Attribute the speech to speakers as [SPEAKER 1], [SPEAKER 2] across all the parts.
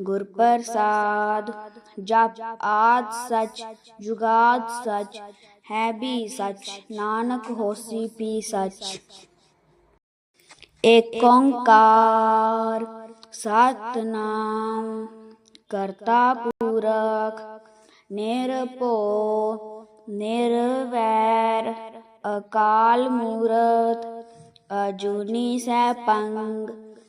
[SPEAKER 1] ਗੁਰ ਪ੍ਰਸਾਦ, ਜਪ ਆਦ ਸਚ, ਜੁਗਾਦ ਸਚ, ਹੈ ਵੀ ਸਚ, ਨਾਨਕ ਹੋਸੀ ਪੀ ਸਚ। ਏਕ ਓੰਕਾਰ, ਸਤਨਾਮ, ਕਰਤਾ ਪੁਰਖ, ਨਿਰਭਉ, ਨਿਰਵੈਰ, ਅਕਾਲ ਮੂਰਤ, ਅਜੂਨੀ ਸੈਭੰ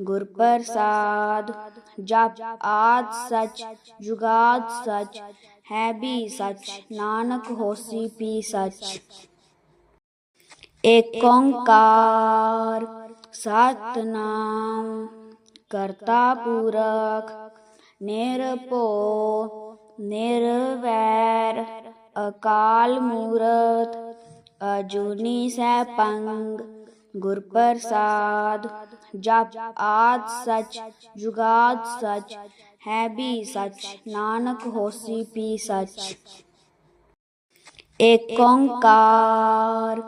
[SPEAKER 1] ਗੁਰ ਪ੍ਰਸਾਦ, ਜਪ ਆਦ ਸਚ, ਜੁਗਾਦ ਸਚ, ਹੈ ਵੀ ਸਚ, ਨਾਨਕ ਹੋਸੀ ਪੀ ਸਚ। ਏਕ ਓੰਕਾਰ, ਸਤਨਾਮ, ਕਰਤਾ ਪੁਰਖ, ਨਿਰਭਉ, ਨਿਰਵੈਰ, ਅਕਾਲ ਮੂਰਤ ਅਜੂਨੀ ਸੈਭੰ ਗੁਰ ਪ੍ਰਸਾਦ ਜਪ ਆਦ ਸਚ, ਜੁਗਾਦ ਸਚ, ਹੈ ਵੀ ਸਚ, ਨਾਨਕ ਹੋਸੀ ਪੀ ਸਚ। ਏਕ ਓੰਕਾਰ